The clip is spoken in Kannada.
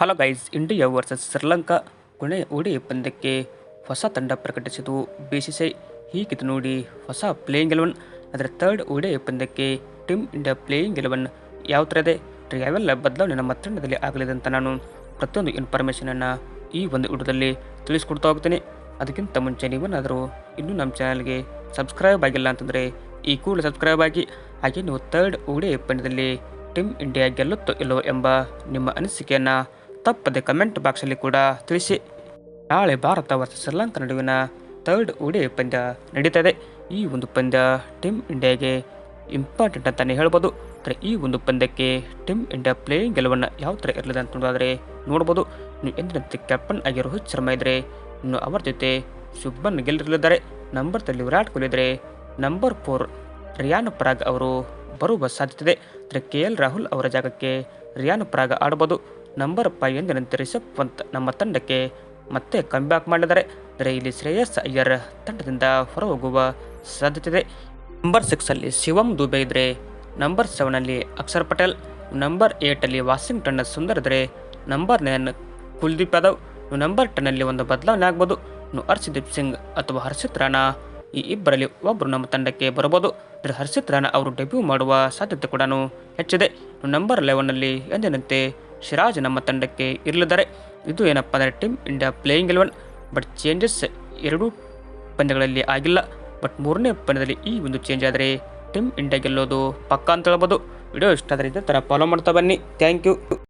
Hello guys India versus Sri Lanka ಕೊನೆ ಓಡಿ ಪಂದ್ಯಕ್ಕೆ ಹೊಸ ತಂಡ ಪ್ರಕಟಿಸಿತು. ಬಿಸಿಸಿಐ ಹೀಗಿದು ನೋಡಿ, ಹೊಸ ಪ್ಲೇಯಿಂಗ್ ಎಲೆವನ್ ಅದರ ಥರ್ಡ್ ಓಡಿ ಪಂದ್ಯಕ್ಕೆ ಟೀಮ್ ಇಂಡಿಯಾ ಪ್ಲೇಯಿಂಗ್ ಎಲೆವನ್ ಯಾವ ಥರ ಇದೆ? ಯಾವೆಲ್ಲ ಬದಲಾವಣೆ ನಮ್ಮ ತಂಡದಲ್ಲಿ ಆಗಲಿದೆ ಅಂತ ನಾನು ಪ್ರತಿಯೊಂದು ಇನ್ಫಾರ್ಮೇಷನನ್ನು ಈ ಒಂದು ವಿಡಿಯೋದಲ್ಲಿ ತಿಳಿಸ್ಕೊಡ್ತಾ ಹೋಗ್ತೀನಿ. ಅದಕ್ಕಿಂತ ಮುಂಚೆ ನೀವೇನಾದರೂ ಇನ್ನೂ ನಮ್ಮ ಚಾನಲ್ಗೆ ಸಬ್ಸ್ಕ್ರೈಬ್ ಆಗಿಲ್ಲ ಅಂತಂದರೆ ಈ ಕೂಡಲೇ ಸಬ್ಸ್ಕ್ರೈಬ್ ಆಗಿ, ಹಾಗೆ ನೀವು ಥರ್ಡ್ ಓಡಿ ಪಂದ್ಯದಲ್ಲಿ ಟೀಮ್ ಇಂಡಿಯಾ ಗೆಲ್ಲುತ್ತೋ ಇಲ್ಲೋ ಎಂಬ ನಿಮ್ಮ ಅನಿಸಿಕೆಯನ್ನು ತಪ್ಪದೆ ಕಮೆಂಟ್ ಬಾಕ್ಸಲ್ಲಿ ಕೂಡ ತಿಳಿಸಿ. ನಾಳೆ ಭಾರತ ವರ್ಸಸ್ ಶ್ರೀಲಂಕಾ ನಡುವಿನ ಥರ್ಡ್ ಓಡಿ ಪಂದ್ಯ ನಡೀತದೆ. ಈ ಒಂದು ಪಂದ್ಯ ಟೀಮ್ ಇಂಡಿಯಾಗೆ ಇಂಪಾರ್ಟೆಂಟ್ ಅಂತಲೇ ಹೇಳ್ಬೋದು. ಆದರೆ ಈ ಒಂದು ಪಂದ್ಯಕ್ಕೆ ಟೀಮ್ ಇಂಡಿಯಾ ಪ್ಲೇಯಿಂಗ್ ಗೆಲುವನ್ನು ಯಾವ ಥರ ಇರಲಿದೆ ಅಂತ ನೋಡೋದಾದರೆ ನೋಡ್ಬೋದು. ನೀವು ಎಂದಿನಂತೆ ಕ್ಯಾಪ್ಟನ್ ಆಗಿ ರೋಹಿತ್ ಶರ್ಮಾ ಇದ್ದರೆ ಇನ್ನು ಅವರ ಜೊತೆ ಶುಭನ್ ಗೆಲ್ಲಿರಲಿದ್ದಾರೆ ನಂಬರ್ ತಲ್ಲಿ ವಿರಾಟ್ ಕೊಹ್ಲಿ ಇದ್ದರೆ ನಂಬರ್ ಫೋರ್ ರಿಯಾನ್ ಪರಾಗ್ ಅವರು ಬರುವ ಸಾಧ್ಯತೆ ಇದೆ. ಆದರೆ ಕೆ ಎಲ್ ರಾಹುಲ್ ಅವರ ಜಾಗಕ್ಕೆ ರಿಯಾನ್ ಪರಾಗ್ ಆಡಬಹುದು ನಂಬರ್ ಫೈವ್ ಎಂದಿನಂತೆ ರಿಷಬ್ ಪಂತ್ ನಮ್ಮ ತಂಡಕ್ಕೆ ಮತ್ತೆ ಕಮ್ಬ್ಯಾಕ್ ಮಾಡಿದ್ದಾರೆ ಆದರೆ ಇಲ್ಲಿ ಶ್ರೇಯಸ್ ಅಯ್ಯರ್ ತಂಡದಿಂದ ಹೊರಹೋಗುವ ಸಾಧ್ಯತೆ ಇದೆ ನಂಬರ್ ಸಿಕ್ಸಲ್ಲಿ ಶಿವಂ ದುಬೆ ಇದ್ದರೆ ನಂಬರ್ ಸೆವೆನಲ್ಲಿ ಅಕ್ಷರ್ ಪಟೇಲ್ ನಂಬರ್ ಏಟಲ್ಲಿ ವಾಷಿಂಗ್ಟನ್ನ ಸುಂದರ್ ಇದ್ದರೆ number nine Kuldeep Yadav number ಟೆನ್ನಲ್ಲಿ ಒಂದು ಬದಲಾವಣೆ ಆಗ್ಬೋದು. ಇನ್ನು ಹರ್ಷದೀಪ್ ಸಿಂಗ್ ಅಥವಾ ಹರ್ಷಿತ್ ರಾಣಾ ಈ ಇಬ್ಬರಲ್ಲಿ ಒಬ್ಬರು ನಮ್ಮ ತಂಡಕ್ಕೆ ಬರಬಹುದು. ಆದರೆ ಹರ್ಷಿತ್ ರಾಣಾ ಅವರು ಡೆಬ್ಯೂ ಮಾಡುವ ಸಾಧ್ಯತೆ ಕೂಡ ಹೆಚ್ಚಿದೆ. ನಂಬರ್ ಲೆವೆನ್ನಲ್ಲಿ ಎಂದಿನಂತೆ ಸಿರಾಜ್ ನಮ್ಮ ತಂಡಕ್ಕೆ ಇರಲಿದ್ದಾರೆ. ಇದು ಏನಪ್ಪ ಅಂದರೆ team India playing eleven but changes ಎರಡೂ ಪಂದ್ಯಗಳಲ್ಲಿ ಆಗಿಲ್ಲ. ಬಟ್ ಮೂರನೇ ಪಂದ್ಯದಲ್ಲಿ ಈ ಒಂದು ಚೇಂಜ್ ಆದರೆ ಟೀಮ್ ಇಂಡಿಯಾ ಗೆಲ್ಲೋದು ಪಕ್ಕ ಅಂತ ಹೇಳ್ಬೋದು. ವಿಡಿಯೋ ಇಷ್ಟ ಆದರೆ ಇದೇ ಥರ ಫಾಲೋ ಮಾಡ್ತಾ ಬನ್ನಿ. Thank you